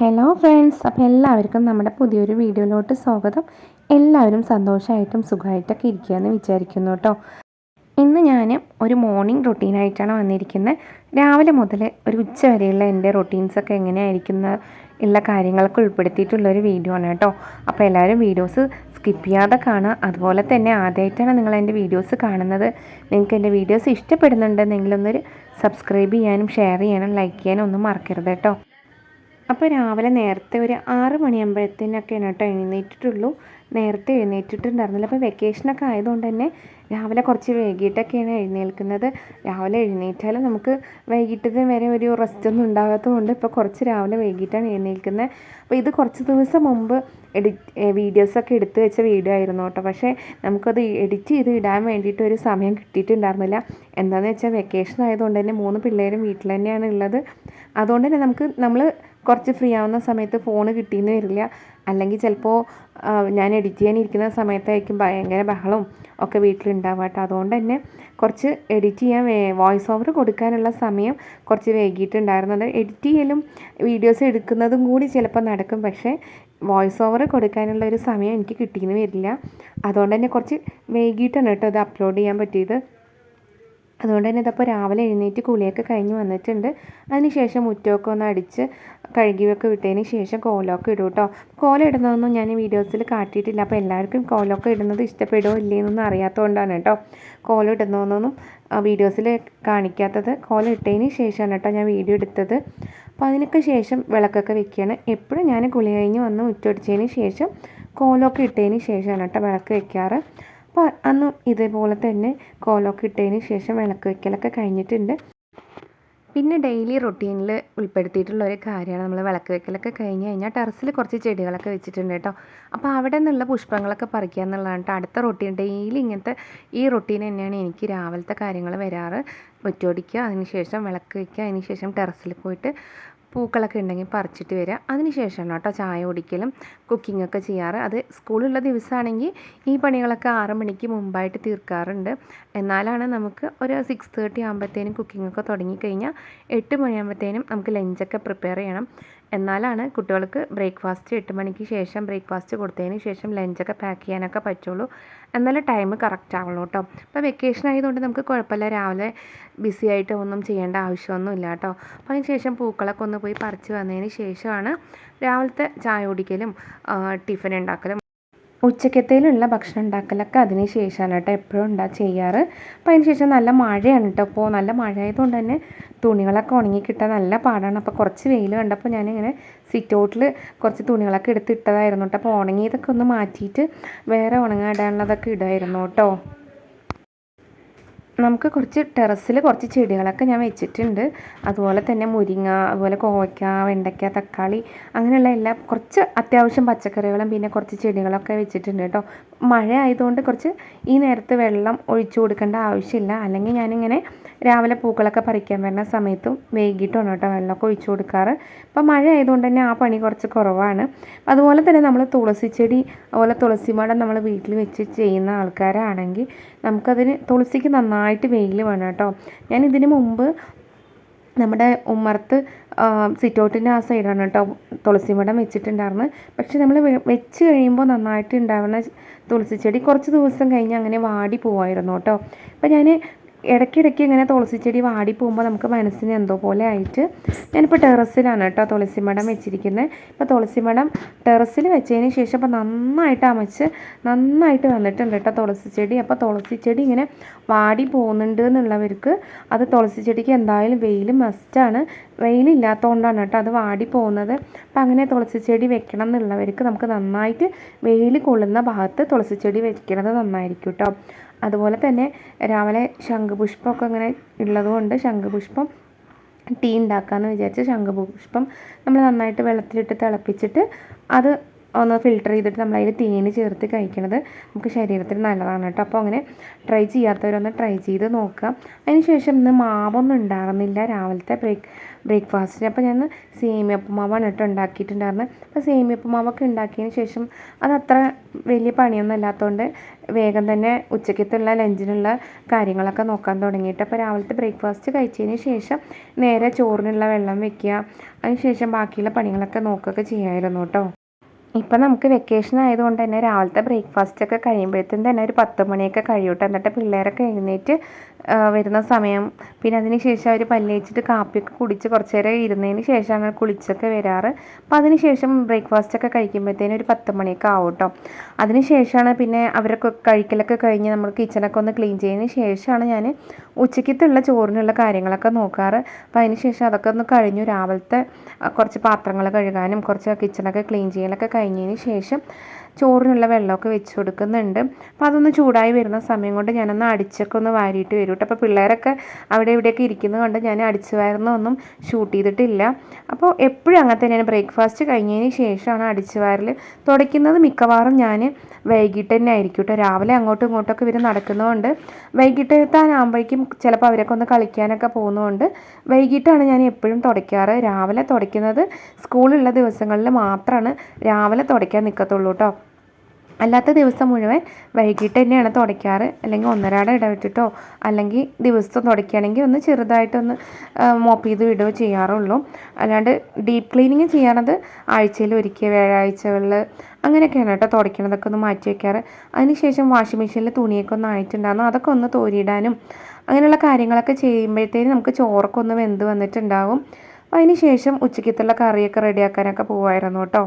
Hello friends അപ്പോൾ എല്ലാവർക്കും നമ്മുടെ പുതിയൊരു വീഡിയോയിലോട്ട് സ്വാഗതം. എല്ലാവരും സന്തോഷമായിട്ടും സുഖമായിട്ടൊക്കെ ഇരിക്കുകയെന്ന് വിചാരിക്കുന്നു കേട്ടോ. ഇന്ന് ഞാൻ ഒരു മോർണിംഗ് റൊട്ടീനായിട്ടാണ് വന്നിരിക്കുന്നത് രാവിലെ മുതൽ ഒരു ഉച്ച വരെയുള്ള എന്റെ റൊട്ടീൻസൊക്കെ എങ്ങനെയായിരിക്കുന്ന ഉള്ള കാര്യങ്ങളൊക്കെ ഉൾപ്പെടുത്തിയിട്ടുള്ള ഒരു വീഡിയോ ആണ് കേട്ടോ. അപ്പോൾ എല്ലാവരും വീഡിയോസ് സ്കിപ്പ് ചെയ്യാതെ കാണുക. അതുപോലെ തന്നെ ആദ്യമായിട്ടാണ് നിങ്ങൾ എന്റെ വീഡിയോസ് കാണുന്നത്. നിങ്ങൾക്ക് എന്റെ വീഡിയോസ് ഇഷ്ടപ്പെടുന്നുണ്ടെന്നെങ്കിലൊന്നൊരു സബ്സ്ക്രൈബ് ചെയ്യാനും ഷെയർ ചെയ്യാനും ലൈക്ക് ചെയ്യാനും ഒന്നും മറക്കരുത് കേട്ടോ. അപ്പോൾ രാവിലെ നേരത്തെ ഒരു ആറ് മണിയാകുമ്പോഴത്തേനൊക്കെയാണ് കേട്ടോ എഴുന്നേറ്റിട്ടുള്ളൂ. നേരത്തെ എഴുന്നേറ്റിട്ടുണ്ടായിരുന്നില്ല. അപ്പോൾ വെക്കേഷനൊക്കെ ആയതുകൊണ്ട് തന്നെ രാവിലെ കുറച്ച് വൈകിട്ടൊക്കെയാണ് എഴുന്നേൽക്കുന്നത്. രാവിലെ എഴുന്നേറ്റാൽ നമുക്ക് വൈകിട്ടത്തിന് വരെ ഒരു റെസ്റ്റ് ഒന്നും ഉണ്ടാകാത്തതുകൊണ്ട് ഇപ്പോൾ കുറച്ച് രാവിലെ വൈകിട്ടാണ് എഴുന്നേൽക്കുന്നത്. അപ്പോൾ ഇത് കുറച്ച് ദിവസം മുമ്പ് എഡിറ്റ് വീഡിയോസൊക്കെ എടുത്ത് വെച്ച വീഡിയോ ആയിരുന്നു കേട്ടോ. പക്ഷേ നമുക്കത് എഡിറ്റ് ചെയ്ത് ഇടാൻ വേണ്ടിയിട്ട് ഒരു സമയം കിട്ടിയിട്ടുണ്ടായിരുന്നില്ല. എന്താണെന്ന് വെച്ചാൽ വെക്കേഷൻ ആയതുകൊണ്ട് തന്നെ മൂന്ന് പിള്ളേരും വീട്ടിൽ തന്നെയാണ് ഉള്ളത്. അതുകൊണ്ട് തന്നെ നമുക്ക് നമ്മൾ കുറച്ച് ഫ്രീ ആവുന്ന സമയത്ത് ഫോൺ കിട്ടിയെന്ന് വരില്ല. അല്ലെങ്കിൽ ചിലപ്പോൾ ഞാൻ എഡിറ്റ് ചെയ്യാനിരിക്കുന്ന സമയത്തായിരിക്കും ഭയങ്കര ബഹളവും ഒക്കെ വീട്ടിലുണ്ടാവുക കേട്ടോ. അതുകൊണ്ട് തന്നെ കുറച്ച് എഡിറ്റ് ചെയ്യാൻ വോയിസ് ഓവർ കൊടുക്കാനുള്ള സമയം കുറച്ച് വൈകിട്ടുണ്ടായിരുന്നത് എഡിറ്റ് ചെയ്യലും വീഡിയോസ് എടുക്കുന്നതും കൂടി ചിലപ്പോൾ നടക്കും. പക്ഷേ വോയിസ് ഓവർ കൊടുക്കാനുള്ള ഒരു സമയം എനിക്ക് കിട്ടിയെന്ന് വരില്ല. അതുകൊണ്ട് തന്നെ കുറച്ച് വൈകിട്ടാണ് കേട്ടോ ഇത് അപ്ലോഡ് ചെയ്യാൻ പറ്റിയത്. അതുകൊണ്ട് തന്നെ ഇതപ്പോൾ രാവിലെ എഴുന്നേറ്റ് കുളിയൊക്കെ കഴിഞ്ഞ് വന്നിട്ടുണ്ട്. അതിനുശേഷം മുറ്റമൊക്കെ ഒന്ന് അടിച്ച് കഴുകിയൊക്കെ വിട്ടതിന് ശേഷം കോലമൊക്കെ ഇടും കേട്ടോ കോലം ഇടുന്നതൊന്നും ഞാൻ വീഡിയോസിൽ കാട്ടിയിട്ടില്ല. അപ്പോൾ എല്ലാവർക്കും കോലമൊക്കെ ഇടുന്നത് ഇഷ്ടപ്പെടുമോ ഇല്ലേന്നൊന്നും അറിയാത്തതുകൊണ്ടാണ് കേട്ടോ കോലം ഇടുന്നതൊന്നും വീഡിയോസിൽ കാണിക്കാത്തത്. കോലം ഇട്ടതിന് ശേഷമാണ് കേട്ടോ ഞാൻ വീഡിയോ എടുത്തത്. അപ്പോൾ അതിനൊക്കെ ശേഷം വിളക്കൊക്കെ വെക്കുകയാണ് എപ്പോഴും ഞാൻ കുളി കഴിഞ്ഞ് വന്ന് മുറ്റടിച്ചതിന് ശേഷം കോലമൊക്കെ ഇട്ടതിന് ശേഷമാണ് കേട്ടോ വിളക്ക് വെക്കാറ്. അപ്പോൾ അന്ന് ഇതേപോലെ തന്നെ കോലൊക്കെ ഇട്ടതിന് ശേഷം വിളക്ക് വയ്ക്കലൊക്കെ കഴിഞ്ഞിട്ടുണ്ട്. പിന്നെ ഡെയിലി റൊട്ടീനിൽ ഉൾപ്പെടുത്തിയിട്ടുള്ള ഒരു കാര്യമാണ് നമ്മൾ വിളക്ക് വെക്കലൊക്കെ കഴിഞ്ഞ് കഴിഞ്ഞാൽ ടെറസിൽ കുറച്ച് ചെടികളൊക്കെ വെച്ചിട്ടുണ്ട് കേട്ടോ. അപ്പോൾ അവിടെ നിന്നുള്ള പുഷ്പങ്ങളൊക്കെ പറിക്കുക എന്നുള്ളതാണ് കേട്ടോ അടുത്ത റൊട്ടീൻ ഡെയിലി ഇങ്ങനത്തെ ഈ റൊട്ടീൻ തന്നെയാണ് എനിക്ക് രാവിലത്തെ കാര്യങ്ങൾ വരാറ്. മുറ്റോടിക്കുക അതിനുശേഷം വിളക്ക് വയ്ക്കുക അതിനുശേഷം ടെറസിൽ പോയിട്ട് പൂക്കളൊക്കെ ഉണ്ടെങ്കിൽ പറിച്ചിട്ട് വരിക. അതിനുശേഷമാണ് കേട്ടോ ചായ കുടിക്കലും കുക്കിംഗ് ഒക്കെ ചെയ്യാറ്. അത് സ്കൂളുള്ള ദിവസമാണെങ്കിൽ ഈ പണികളൊക്കെ ആറ് മണിക്ക് മുമ്പായിട്ട് തീർക്കാറുണ്ട്. എന്നാലാണ് നമുക്ക് ഒരു സിക്സ് തേർട്ടി ആകുമ്പോഴത്തേനും കുക്കിംഗ് ഒക്കെ തുടങ്ങിക്കഴിഞ്ഞാൽ എട്ട് മണിയാകുമ്പോഴത്തേനും നമുക്ക് ലഞ്ചൊക്കെ പ്രിപ്പയർ ചെയ്യണം. എന്നാലാണ് കുട്ടികൾക്ക് ബ്രേക്ക്ഫാസ്റ്റ് എട്ട് മണിക്ക് ശേഷം ബ്രേക്ക്ഫാസ്റ്റ് കൊടുത്തതിന് ശേഷം ലഞ്ചൊക്കെ പാക്ക് ചെയ്യാനൊക്കെ പറ്റുള്ളൂ. എന്നാലും ടൈം കറക്റ്റ് ആവുള്ളൂ കേട്ടോ അപ്പോൾ വെക്കേഷൻ ആയതുകൊണ്ട് നമുക്ക് കുഴപ്പമില്ല. രാവിലെ ബിസി ആയിട്ട് ഒന്നും ചെയ്യേണ്ട ആവശ്യമൊന്നും ഇല്ല കേട്ടോ അപ്പോൾ അതിന് ശേഷം പൂക്കളൊക്കെ ഒന്ന് പോയി പറിച്ച് വന്നതിന് ശേഷമാണ് രാവിലത്തെ ചായ കുടിക്കലും ടിഫിൻ ഉണ്ടാക്കലും ഉച്ചക്കത്തേലുള്ള ഭക്ഷണം ഉണ്ടാക്കലൊക്കെ അതിന് ശേഷമാണ് കേട്ടോ എപ്പോഴും ഉണ്ടാ ചെയ്യാറ്. അപ്പോൾ അതിന് ശേഷം നല്ല മഴയാണ് കേട്ടോ. അപ്പോൾ നല്ല മഴ ആയതുകൊണ്ട് തന്നെ തുണികളൊക്കെ ഉണങ്ങി കിട്ടാൻ നല്ല പാടാണ്. അപ്പോൾ കുറച്ച് വെയിൽ കണ്ടപ്പോൾ ഞാനിങ്ങനെ സിറ്റ് ഔട്ടിൽ കുറച്ച് തുണികളൊക്കെ എടുത്തിട്ടതായിരുന്നു കേട്ടോ. അപ്പോൾ ഉണങ്ങിയതൊക്കെ ഒന്ന് മാറ്റിയിട്ട് വേറെ ഉണങ്ങാടാനുള്ളതൊക്കെ ഇടായിരുന്നു കേട്ടോ. നമുക്ക് കുറച്ച് ടെറസിൽ കുറച്ച് ചെടികളൊക്കെ ഞാൻ വെച്ചിട്ടുണ്ട്. അതുപോലെ തന്നെ മുരിങ്ങ അതുപോലെ കോവയ്ക്ക വെണ്ടയ്ക്ക തക്കാളി അങ്ങനെയുള്ള എല്ലാ കുറച്ച് അത്യാവശ്യം പച്ചക്കറികളും പിന്നെ കുറച്ച് ചെടികളൊക്കെ വെച്ചിട്ടുണ്ട് കേട്ടോ. മഴ ആയതുകൊണ്ട് കുറച്ച് ഈ നേരത്ത് വെള്ളം ഒഴിച്ചു കൊടുക്കേണ്ട ആവശ്യമില്ല. അല്ലെങ്കിൽ ഞാനിങ്ങനെ രാവിലെ പൂക്കളൊക്കെ പറിക്കാൻ വരുന്ന സമയത്തും വൈകിട്ടാണ് കേട്ടോ വെള്ളമൊക്കെ ഒഴിച്ചു കൊടുക്കാറ്. അപ്പോൾ മഴ ആയതുകൊണ്ട് തന്നെ ആ പണി കുറച്ച് കുറവാണ്. അതുപോലെ തന്നെ നമ്മൾ തുളസി ചെടി അതുപോലെ തുളസി മടം നമ്മൾ വീട്ടിൽ വെച്ച് ചെയ്യുന്ന ആൾക്കാരാണെങ്കിൽ നമുക്കതിന് തുളസിക്ക് നന്നായിട്ട് വെയിൽ വേണം കേട്ടോ. ഞാൻ ഇതിന് മുമ്പ് നമ്മുടെ ഉമ്മർത്ത് സിറ്റൗട്ടിന്റെ ആ സൈഡാണ് കേട്ടോ തുളസി മടം വെച്ചിട്ടുണ്ടായിരുന്നത്. പക്ഷെ നമ്മൾ വെച്ച് കഴിയുമ്പോൾ നന്നായിട്ട് ഉണ്ടാവുന്ന തുളസി ചെടി കുറച്ച് ദിവസം കഴിഞ്ഞ് അങ്ങനെ വാടി പോവായിരുന്നു കേട്ടോ. അപ്പോൾ ഞാൻ ഇടയ്ക്കിടയ്ക്ക് ഇങ്ങനെ തുളസി ചെടി വാടി പോകുമ്പോൾ നമുക്ക് മനസ്സിന് എന്തോ പോലെ ആയിട്ട് ഞാനിപ്പോൾ ടെറസിലാണ് കേട്ടോ തുളസി മടം വെച്ചിരിക്കുന്നത് ഇപ്പോൾ തുളസി മടം ടെറസിൽ വെച്ചതിന് ശേഷം ഇപ്പോൾ നന്നായിട്ട് അമച്ച് നന്നായിട്ട് വന്നിട്ടുണ്ട് കേട്ടോ തുളസി ചെടി. അപ്പോൾ തുളസി ചെടി ഇങ്ങനെ വാടി പോകുന്നുണ്ട് എന്നുള്ളവർക്ക് അത് തുളസി ചെടിക്ക് എന്തായാലും വെയിൽ മസ്റ്റാണ് വെയിലില്ലാത്തതുകൊണ്ടാണ് കേട്ടോ അത് വാടി പോകുന്നത്. അപ്പോൾ അങ്ങനെ തുളസി ചെടി വെക്കണം എന്നുള്ളവർക്ക് നമുക്ക് നന്നായിട്ട് വെയിൽ കൊള്ളുന്ന ഭാഗത്ത് തുളസി ചെടി വെക്കണത് നന്നായിരിക്കും കേട്ടോ. അതുപോലെ തന്നെ രാവിലെ ശംഖുപുഷ്പമൊക്കെ ഇങ്ങനെ ഉള്ളതുകൊണ്ട് ശംഖുപുഷ്പം ടീ ഉണ്ടാക്കാമെന്ന് വിചാരിച്ച് ശംഖുപുഷ്പം നമ്മൾ നന്നായിട്ട് വെള്ളത്തിലിട്ട് തിളപ്പിച്ചിട്ട് അത് ഒന്ന് ഫിൽട്ടർ ചെയ്തിട്ട് നമ്മൾ അതിൽ തേന് ചേർത്ത് കഴിക്കണത് നമുക്ക് ശരീരത്തിന് നല്ലതാണ് കേട്ടോ. അപ്പോൾ അങ്ങനെ ട്രൈ ചെയ്യാത്തവരൊന്ന് ട്രൈ ചെയ്ത് നോക്കുക. അതിന് ശേഷം ഇന്ന് മാവൊന്നും ഉണ്ടായിരുന്നില്ല രാവിലത്തെ ബ്രേക്ക് ബ്രേക്ക്ഫാസ്റ്റിന് അപ്പോൾ ഞാൻ സേമിയ ഉപ്പുമാവാണ് കേട്ടോ ഉണ്ടാക്കിയിട്ടുണ്ടായിരുന്നത് അപ്പോൾ സേമിയ ഉപ്പുമാവൊക്കെ ഉണ്ടാക്കിയതിന് ശേഷം അത് അത്ര വലിയ പണിയൊന്നും അല്ലാത്തതുകൊണ്ട് വേഗം തന്നെ ഉച്ചക്കത്തുള്ള ലഞ്ചിനുള്ള കാര്യങ്ങളൊക്കെ നോക്കാൻ തുടങ്ങിയിട്ട്. അപ്പോൾ രാവിലത്തെ ബ്രേക്ക്ഫാസ്റ്റ് കഴിച്ചതിന് ശേഷം നേരെ ചോറിനുള്ള വെള്ളം വെക്കുക. അതിന് ശേഷം ബാക്കിയുള്ള പണികളൊക്കെ നോക്കുകയൊക്കെ ചെയ്യാമായിരുന്നു കേട്ടോ. ഇപ്പം നമുക്ക് വെക്കേഷൻ ആയതുകൊണ്ട് തന്നെ രാവിലത്തെ ബ്രേക്ക്ഫാസ്റ്റ് ഒക്കെ കഴിയുമ്പോഴത്തേക്കും തന്നെ ഒരു പത്ത് മണിയൊക്കെ കഴിയൂട്ടോ. എന്നിട്ട് പിള്ളേരൊക്കെ എഴുന്നേറ്റ് വരുന്ന സമയം. പിന്നെ അതിന് ശേഷം അവർ പല്ലേച്ചിട്ട് കാപ്പിയൊക്കെ കുടിച്ച് കുറച്ച് നേരം ഇരുന്നതിന് ശേഷമാണ് കുളിച്ചൊക്കെ വരാറ്. അപ്പം അതിന് ശേഷം ബ്രേക്ക്ഫാസ്റ്റ് ഒക്കെ കഴിക്കുമ്പോഴത്തേനും ഒരു പത്ത് മണിയൊക്കെ ആവും കേട്ടോ അതിന് ശേഷമാണ് പിന്നെ അവരൊക്കെ കഴിക്കലൊക്കെ കഴിഞ്ഞ് നമ്മൾ കിച്ചണൊക്കെ ഒന്ന് ക്ലീൻ ചെയ്തതിന് ശേഷമാണ് ഞാൻ ഉച്ചയ്ക്കത്തുള്ള ചോറിനുള്ള കാര്യങ്ങളൊക്കെ നോക്കാറ്. അപ്പോൾ അതിന് ശേഷം അതൊക്കെ ഒന്ന് കഴിഞ്ഞു. രാവിലത്തെ കുറച്ച് പാത്രങ്ങൾ കഴുകാനും കുറച്ച് കിച്ചണൊക്കെ ക്ലീൻ ചെയ്യാനൊക്കെ കഴിഞ്ഞതിന് ശേഷം ചോറിനുള്ള വെള്ളമൊക്കെ വെച്ച് കൊടുക്കുന്നുണ്ട്. അപ്പോൾ അതൊന്ന് ചൂടായി വരുന്ന സമയം കൊണ്ട് ഞാനൊന്ന് അടിച്ചൊക്കെ ഒന്ന് വാരിയിട്ട് വരും കേട്ടോ അപ്പോൾ പിള്ളേരൊക്കെ അവിടെ ഇവിടെയൊക്കെ ഇരിക്കുന്നത് കൊണ്ട് ഞാൻ അടിച്ചു വാരുന്നൊന്നും ഷൂട്ട് ചെയ്തിട്ടില്ല. അപ്പോൾ എപ്പോഴും അങ്ങനെ തന്നെയാണ്. ബ്രേക്ക്ഫാസ്റ്റ് കഴിഞ്ഞതിന് ശേഷമാണ് അടിച്ചു വാരൽ തുടയ്ക്കുന്നത് മിക്കവാറും ഞാൻ വൈകിട്ട് തന്നെ ആയിരിക്കും കേട്ടോ രാവിലെ അങ്ങോട്ടും ഇങ്ങോട്ടൊക്കെ ഇവർ നടക്കുന്നതുകൊണ്ട് വൈകിട്ട് എത്താനാകുമ്പോഴേക്കും ചിലപ്പോൾ അവരൊക്കെ ഒന്ന് കളിക്കാനൊക്കെ പോകുന്നതുകൊണ്ട് വൈകിട്ടാണ് ഞാൻ എപ്പോഴും തുടയ്ക്കാറ്. രാവിലെ തുടയ്ക്കുന്നത് സ്കൂളുള്ള ദിവസങ്ങളിൽ മാത്രമാണ് രാവിലെ തുടയ്ക്കാൻ നിൽക്കത്തുള്ളൂ കേട്ടോ അല്ലാത്ത ദിവസം മുഴുവൻ വൈകിട്ട് തന്നെയാണ് തുടയ്ക്കാറ്. അല്ലെങ്കിൽ ഒന്നരാട ഇടവിട്ടിട്ടോ അല്ലെങ്കിൽ ദിവസം തുടയ്ക്കുകയാണെങ്കിൽ ഒന്ന് ചെറുതായിട്ടൊന്ന് മോപ്പ് ചെയ്ത് വിടുകയോ ചെയ്യാറുള്ളൂ. അല്ലാണ്ട് ഡീപ്പ് ക്ലീനിങ് ചെയ്യണത് ആഴ്ചയിൽ ഒരിക്കൽ വ്യാഴാഴ്ചകളിൽ അങ്ങനെയൊക്കെയാണ് കേട്ടോ തുടയ്ക്കണതൊക്കെ ഒന്ന് മാറ്റി വയ്ക്കാറ്. അതിനുശേഷം വാഷിംഗ് മെഷീനിൽ തുണിയൊക്കെ ഒന്ന് ആയിട്ടുണ്ടാകുന്നു അതൊക്കെ ഒന്ന് തോരിയിടാനും അങ്ങനെയുള്ള കാര്യങ്ങളൊക്കെ ചെയ്യുമ്പോഴത്തേനും നമുക്ക് ചോറൊക്കെ ഒന്ന് വെന്ത് വന്നിട്ടുണ്ടാവും. അതിന് ശേഷം ഉച്ചയ്ക്കത്തുള്ള കറിയൊക്കെ റെഡിയാക്കാനൊക്കെ പോകുമായിരുന്നു കേട്ടോ.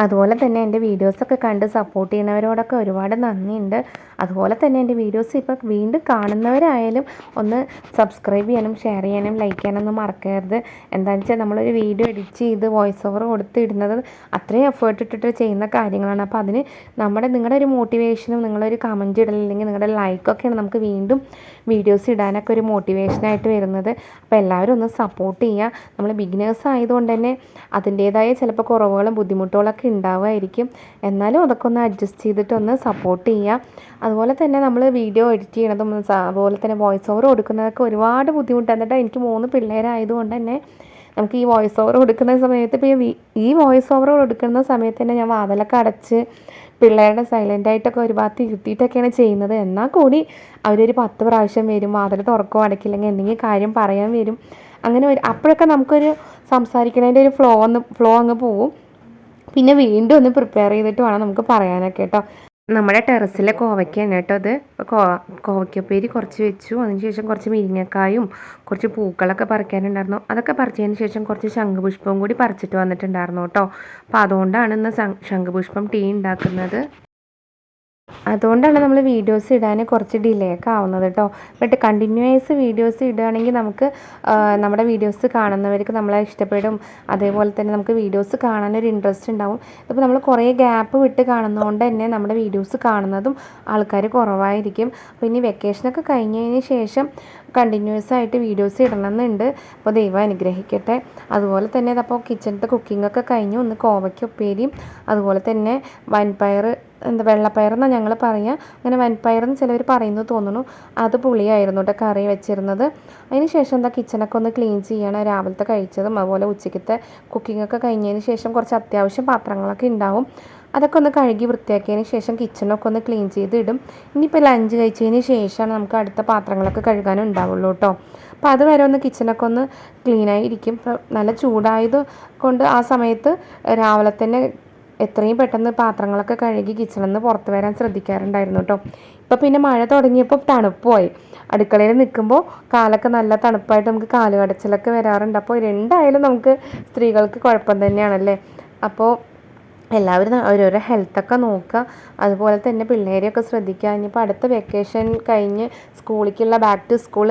അതുപോലെ തന്നെ എന്റെ വീഡിയോസൊക്കെ കണ്ട് സപ്പോർട്ട് ചെയ്യുന്നവരോടൊക്കെ ഒരുപാട് നന്ദിയുണ്ട്. അതുപോലെ തന്നെ എന്റെ വീഡിയോസ് ഇപ്പോൾ വീണ്ടും കാണുന്നവരായാലും ഒന്ന് സബ്സ്ക്രൈബ് ചെയ്യാനും ഷെയർ ചെയ്യാനും ലൈക്ക് ചെയ്യാനൊന്നും മറക്കരുത്. എന്താണെന്ന് വെച്ചാൽ നമ്മളൊരു വീഡിയോ എഡിറ്റ് ചെയ്ത് വോയിസ് ഓവർ കൊടുത്ത് ഇടുന്നത് അത്രയും എഫേർട്ട് ഇട്ടിട്ട് ചെയ്യുന്ന കാര്യങ്ങളാണ്. അപ്പോൾ അതിന് നമ്മുടെ നിങ്ങളുടെ ഒരു മോട്ടിവേഷനും നിങ്ങളൊരു കമന്റ് ഇടൽ അല്ലെങ്കിൽ നിങ്ങളുടെ ലൈക്കൊക്കെയാണ് നമുക്ക് വീണ്ടും വീഡിയോസ് ഇടാനൊക്കെ ഒരു മോട്ടിവേഷനായിട്ട് വരുന്നത്. അപ്പോൾ എല്ലാവരും ഒന്ന് സപ്പോർട്ട് ചെയ്യുക നമ്മൾ ബിഗിനേഴ്സ് ആയതുകൊണ്ട് തന്നെ അതിന്റേതായ ചിലപ്പോൾ കുറവുകളും ബുദ്ധിമുട്ടുകളൊക്കെ ഉണ്ടാവുമായിരിക്കും. എന്നാലും അതൊക്കെ ഒന്ന് അഡ്ജസ്റ്റ് ചെയ്തിട്ടൊന്ന് സപ്പോർട്ട് ചെയ്യുക അതുപോലെ തന്നെ നമ്മൾ വീഡിയോ എഡിറ്റ് ചെയ്യണതും അതുപോലെ തന്നെ വോയിസ് ഓവർ കൊടുക്കുന്നതൊക്കെ ഒരുപാട് ബുദ്ധിമുട്ട്. എന്നിട്ട് എനിക്ക് മൂന്ന് പിള്ളേരായതുകൊണ്ട് തന്നെ നമുക്ക് ഈ വോയിസ് ഓവർ കൊടുക്കുന്ന സമയത്ത് ഇപ്പോൾ ഈ വോയിസ് ഓവർ കൊടുക്കുന്ന സമയത്ത് തന്നെ ഞാൻ വാതിലൊക്കെ അടച്ച് പിള്ളേരുടെ സൈലന്റ് ആയിട്ടൊക്കെ ഒരു ഭാഗത്ത് ഇരുത്തിയിട്ടൊക്കെയാണ് ചെയ്യുന്നത്. എന്നാൽ കൂടി അവരൊരു പത്ത് പ്രാവശ്യം വരും വാതിൽ തുറക്കോ അടയ്ക്കില്ലെങ്കിൽ എന്തെങ്കിലും കാര്യം പറയാൻ വരും. അങ്ങനെ അപ്പോഴൊക്കെ നമുക്കൊരു സംസാരിക്കണതിന്റെ ഒരു ഫ്ലോ ഒന്ന് ഫ്ലോ അങ്ങ് പോവും. പിന്നെ വീണ്ടും ഒന്ന് പ്രിപ്പയർ ചെയ്തിട്ട് വേണം നമുക്ക് പറയാനൊക്കെ കേട്ടോ. നമ്മുടെ ടെറസിലെ കോവയ്ക്കാണ് കേട്ടോ അത്. കോവയ്ക്കപ്പേരി കുറച്ച് വെച്ചു. അതിനുശേഷം കുറച്ച് മിരിങ്ങക്കായും കുറച്ച് പൂക്കളൊക്കെ പറിക്കാനുണ്ടായിരുന്നു. അതൊക്കെ പറിച്ചതിന് ശേഷം കുറച്ച് ശംഖുപുഷ്പവും കൂടി പറിച്ചിട്ട് വന്നിട്ടുണ്ടായിരുന്നു കേട്ടോ. അപ്പോൾ അതുകൊണ്ടാണ് ഇന്ന് ശംഖുപുഷ്പം ടീ ഉണ്ടാക്കുന്നത്. അതുകൊണ്ടാണ് നമ്മൾ വീഡിയോസ് ഇടാൻ കുറച്ച് ഡിലേ ഒക്കെ ആവുന്നത് കേട്ടോ ബട്ട് കണ്ടിന്യൂസ് വീഡിയോസ് ഇടുകയാണെങ്കിൽ നമുക്ക് നമ്മുടെ വീഡിയോസ് കാണുന്നവർക്ക് നമ്മളെ ഇഷ്ടപ്പെടും. അതേപോലെ തന്നെ നമുക്ക് വീഡിയോസ് കാണാനൊരു ഇൻട്രസ്റ്റ് ഉണ്ടാവും. ഇപ്പോൾ നമ്മൾ കുറേ ഗ്യാപ്പ് വിട്ട് കാണുന്നതുകൊണ്ട് തന്നെ നമ്മുടെ വീഡിയോസ് കാണുന്നതും ആൾക്കാർ കുറവായിരിക്കും. അപ്പോൾ ഇനി വെക്കേഷനൊക്കെ കഴിഞ്ഞതിന് ശേഷം കണ്ടിന്യൂസ് ആയിട്ട് വീഡിയോസ് ഇടണമെന്നുണ്ട്. അപ്പോൾ ദൈവം അനുഗ്രഹിക്കട്ടെ. അതുപോലെ തന്നെ അപ്പോൾ കിച്ചണത്തെ ഒക്കെ കഴിഞ്ഞു ഒന്ന് കോവയ്ക്ക് ഉപ്പേരിയും അതുപോലെ തന്നെ വൻപയർ എന്താ വെള്ളപ്പയറെന്നാണ് ഞങ്ങൾ പറയുക അങ്ങനെ വൻപയറെന്ന് ചിലവർ പറയുന്നത് തോന്നുന്നു. അത് പുളിയായിരുന്നു കേട്ടോ കറി വെച്ചിരുന്നത്. അതിന് ശേഷം എന്താ കിച്ചണൊക്കെ ഒന്ന് ക്ലീൻ ചെയ്യണം. രാവിലത്തെ കഴിച്ചതും അതുപോലെ ഉച്ചയ്ക്കത്തെ കുക്കിങ്ങൊക്കെ കഴിഞ്ഞതിന് ശേഷം കുറച്ച് അത്യാവശ്യം പാത്രങ്ങളൊക്കെ ഉണ്ടാവും അതൊക്കെ ഒന്ന് കഴുകി വൃത്തിയാക്കിയതിന് ശേഷം കിച്ചണൊക്കെ ഒന്ന് ക്ലീൻ ചെയ്ത് ഇടും. ഇനിയിപ്പോൾ ലഞ്ച് കഴിച്ചതിന് ശേഷമാണ് നമുക്ക് അടുത്ത പാത്രങ്ങളൊക്കെ കഴുകാനും ഉണ്ടാവുള്ളൂ കേട്ടോ അപ്പോൾ അതുവരെ ഒന്ന് കിച്ചണൊക്കെ ഒന്ന് ക്ലീനായിരിക്കും നല്ല ചൂടായത് കൊണ്ട് ആ സമയത്ത് രാവിലെ തന്നെ എത്രയും പെട്ടെന്ന് പാത്രങ്ങളൊക്കെ കഴുകി കിച്ചണിൽ നിന്ന് പുറത്ത് വരാൻ ശ്രദ്ധിക്കാറുണ്ടായിരുന്നു കേട്ടോ ഇപ്പോൾ പിന്നെ മഴ തുടങ്ങിയപ്പോൾ തണുപ്പുമായി അടുക്കളയിൽ നിൽക്കുമ്പോൾ കാലൊക്കെ നല്ല തണുപ്പായിട്ട് നമുക്ക് കാൽ കടച്ചിലൊക്കെ വരാറുണ്ട്. അപ്പോൾ രണ്ടായാലും നമുക്ക് സ്ത്രീകൾക്ക് കുഴപ്പം തന്നെയാണല്ലേ? അപ്പോൾ എല്ലാവരും ഓരോരോ ഹെൽത്തൊക്കെ നോക്കുക. അതുപോലെ തന്നെ പിള്ളേരെയൊക്കെ ശ്രദ്ധിക്കുക. ഇനിയിപ്പോൾ അടുത്ത വെക്കേഷൻ കഴിഞ്ഞ് സ്കൂളിലേക്കുള്ള ബാക്ക് ടു സ്കൂൾ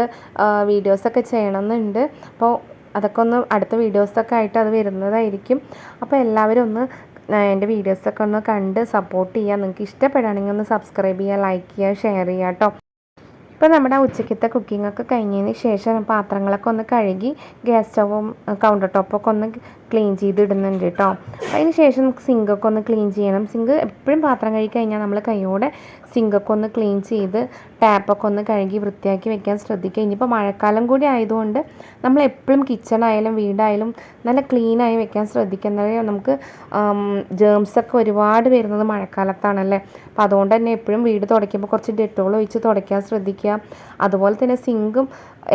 വീഡിയോസൊക്കെ ചെയ്യണമെന്നുണ്ട്. അപ്പോൾ അതൊക്കെ ഒന്ന് അടുത്ത വീഡിയോസൊക്കെ ആയിട്ട് അത് വരുന്നതായിരിക്കും. അപ്പോൾ എല്ലാവരും ഒന്ന് എന്റെ വീഡിയോസൊക്കെ ഒന്ന് കണ്ട് സപ്പോർട്ട് ചെയ്യുക നിങ്ങൾക്ക് ഇഷ്ടപ്പെടുകയാണെങ്കിൽ ഒന്ന് സബ്സ്ക്രൈബ് ചെയ്യുക ലൈക്ക് ചെയ്യുക ഷെയർ ചെയ്യുക കേട്ടോ ഇപ്പോൾ നമ്മുടെ ഉച്ചക്കത്തെ കുക്കിംഗ് ഒക്കെ കഴിഞ്ഞതിന് ശേഷം പാത്രങ്ങളൊക്കെ ഒന്ന് കഴുകി ഗ്യാസ് സ്റ്റവും കൗണ്ടർ ടോപ്പൊക്കെ ഒന്ന് ക്ലീൻ ചെയ്തിടുന്നുണ്ട് കേട്ടോ അതിന് ശേഷം നമുക്ക് സിങ്കൊക്കെ ഒന്ന് ക്ലീൻ ചെയ്യണം. സിങ്ക് എപ്പോഴും പാത്രം കഴുകി കഴിഞ്ഞാൽ നമ്മൾ കൈയോടെ സിങ്കൊക്കെ ഒന്ന് ക്ലീൻ ചെയ്ത് ടാപ്പൊക്കെ ഒന്ന് കഴുകി വൃത്തിയാക്കി വെക്കാൻ ശ്രദ്ധിക്കുക. ഇനിയിപ്പോൾ മഴക്കാലം കൂടി ആയതുകൊണ്ട് നമ്മൾ എപ്പോഴും കിച്ചണായാലും വീടായാലും നല്ല ക്ലീനായി വെക്കാൻ ശ്രദ്ധിക്കുക എന്നാലേ നമുക്ക് ജേംസൊക്കെ ഒരുപാട് വരുന്നത് മഴക്കാലത്താണല്ലേ? അപ്പോൾ അതുകൊണ്ട് തന്നെ എപ്പോഴും വീട് തുടയ്ക്കുമ്പോൾ കുറച്ച് ഡെറ്റോൾ ഒഴിച്ച് തുടയ്ക്കാൻ ശ്രദ്ധിക്കുക. അതുപോലെ തന്നെ സിങ്കും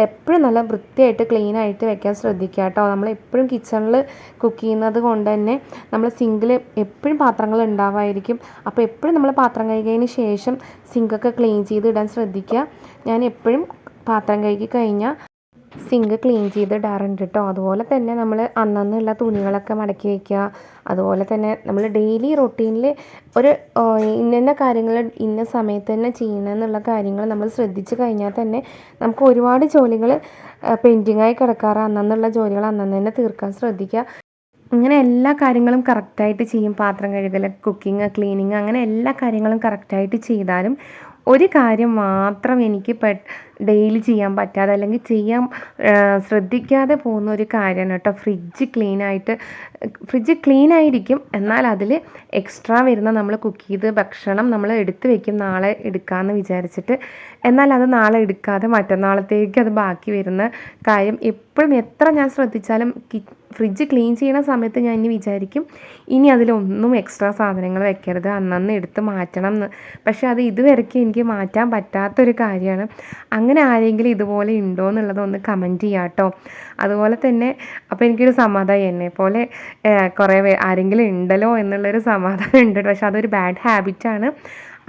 എപ്പോഴും നല്ല വൃത്തിയായിട്ട് ക്ലീൻ ആയിട്ട് വെക്കാൻ ശ്രദ്ധിക്കുക കേട്ടോ. നമ്മൾ എപ്പോഴും കിച്ചണിൽ കുക്ക് ചെയ്യുന്നത് കൊണ്ട് തന്നെ നമ്മൾ സിങ്കിൽ എപ്പോഴും പാത്രങ്ങൾ ഉണ്ടാവുമായിരിക്കും അപ്പോൾ എപ്പോഴും നമ്മൾ പാത്രം കഴുകിയതിന് ശേഷം സിങ്കൊക്കെ ക്ലീൻ ചെയ്ത് ഇടാൻ ശ്രദ്ധിക്കുക. ഞാൻ എപ്പോഴും പാത്രം കഴുകി കഴിഞ്ഞാൽ സിങ്ക് ക്ലീൻ ചെയ്ത് ഇടാറുണ്ട് കേട്ടോ അതുപോലെ തന്നെ നമ്മൾ അന്നന്നുള്ള തുണികളൊക്കെ മടക്കി വയ്ക്കുക അതുപോലെ തന്നെ നമ്മൾ ഡെയിലി റൊട്ടീനിൽ ഒരു ഇന്ന കാര്യങ്ങൾ ഇന്ന സമയത്ത് തന്നെ ചെയ്യണം എന്നുള്ള കാര്യങ്ങൾ നമ്മൾ ശ്രദ്ധിച്ചു കഴിഞ്ഞാൽ തന്നെ നമുക്ക് ഒരുപാട് ജോലികൾ പെൻഡിങ്ങായി കിടക്കാറ്. അന്നന്നുള്ള ജോലികൾ അന്നന്ന് തന്നെ തീർക്കാൻ ശ്രദ്ധിക്കുക. ഇങ്ങനെ എല്ലാ കാര്യങ്ങളും കറക്റ്റായിട്ട് ചെയ്യും. പാത്രം കഴുകൽ കുക്കിംഗ് ക്ലീനിങ് അങ്ങനെ എല്ലാ കാര്യങ്ങളും കറക്റ്റായിട്ട് ചെയ്താലും ഒരു കാര്യം മാത്രം എനിക്ക് പെ ഡെയിലി ചെയ്യാൻ പറ്റാതെ അല്ലെങ്കിൽ ചെയ്യാൻ ശ്രദ്ധിക്കാതെ പോകുന്ന ഒരു കാര്യമാണ് കേട്ടോ. ഫ്രിഡ്ജ് ക്ലീൻ ആയിട്ട് ഫ്രിഡ്ജ് ക്ലീൻ ആയിരിക്കും. എന്നാൽ അതിൽ എക്സ്ട്രാ വരുന്ന നമ്മൾ കുക്ക് ചെയ്ത് ഭക്ഷണം നമ്മൾ എടുത്ത് വെക്കും നാളെ എടുക്കാമെന്ന് വിചാരിച്ചിട്ട്. എന്നാൽ അത് നാളെ എടുക്കാതെ മറ്റന്നാളത്തേക്ക് അത് ബാക്കി വരുന്ന കാര്യം എപ്പോഴും എത്ര ഞാൻ ശ്രദ്ധിച്ചാലും ഫ്രിഡ്ജ് ക്ലീൻ ചെയ്യുന്ന സമയത്ത് ഞാൻ ഇനി വിചാരിക്കും ഇനി അതിലൊന്നും എക്സ്ട്രാ സാധനങ്ങൾ വെക്കരുത്. അന്നന്ന് എടുത്ത് മാറ്റണം എന്ന് പക്ഷേ അത് ഇതുവരെയ്ക്കും എനിക്ക് മാറ്റാൻ പറ്റാത്തൊരു കാര്യമാണ്. അങ്ങനെ ആരെങ്കിലും ഇതുപോലെ ഉണ്ടോ എന്നുള്ളത് ഒന്ന് കമന്റ് ചെയ്യാം കേട്ടോ. അതുപോലെ തന്നെ അപ്പോൾ എനിക്കൊരു സമാധാനം എന്നെ പോലെ കുറേ ആരെങ്കിലും ഉണ്ടല്ലോ എന്നുള്ളൊരു സമാധാനം ഉണ്ട്. പക്ഷെ അതൊരു ബാഡ് ഹാബിറ്റാണ്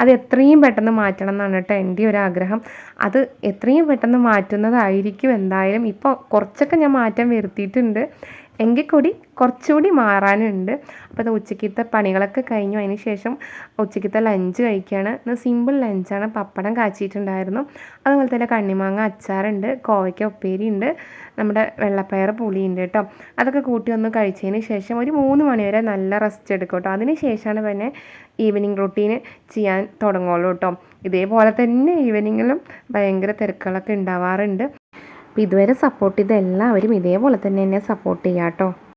അത് എത്രയും പെട്ടെന്ന് മാറ്റണം എന്നാണ് കേട്ടോ എന്റെ ഒരു ആഗ്രഹം. അത് എത്രയും പെട്ടെന്ന് മാറ്റുന്നതായിരിക്കും എന്തായാലും. ഇപ്പോൾ കുറച്ചൊക്കെ ഞാൻ മാറ്റം വരുത്തിയിട്ടുണ്ട്. എങ്കിൽ കൂടി കുറച്ചുകൂടി മാറാനുണ്ട്. അപ്പോൾ അത് ഉച്ചക്കത്തെ പണികളൊക്കെ കഴിഞ്ഞു. അതിന് ശേഷം ഉച്ചക്കത്തെ ലഞ്ച് കഴിക്കുകയാണ്. സിമ്പിൾ ലഞ്ചാണ് പപ്പടം കാച്ചിട്ടുണ്ടായിരുന്നു അതുപോലെ തന്നെ കണ്ണിമാങ്ങ അച്ചാറുണ്ട്. കോവയ്ക്ക ഉപ്പേരി ഉണ്ട്. നമ്മുടെ വെള്ളപ്പയർ പുളിയുണ്ട് കേട്ടോ. അതൊക്കെ കൂട്ടി ഒന്ന് കഴിച്ചതിന് ശേഷം ഒരു മൂന്ന് മണിവരെ നല്ല റെസ്റ്റ് എടുക്കും കേട്ടോ. അതിന് ശേഷമാണ് പിന്നെ ഈവനിങ് റൊട്ടീന് ചെയ്യാൻ തുടങ്ങുള്ളൂ കേട്ടോ. ഇതേപോലെ തന്നെ ഈവനിങ്ങിലും ഭയങ്കര തിരക്കുകളൊക്കെ ഉണ്ടാവാറുണ്ട്. അപ്പോൾ ഇതുവരെ സപ്പോർട്ട് ചെയ്ത എല്ലാവരും ഇതേപോലെ തന്നെ എന്നെ സപ്പോർട്ട് ചെയ്യാം കേട്ടോ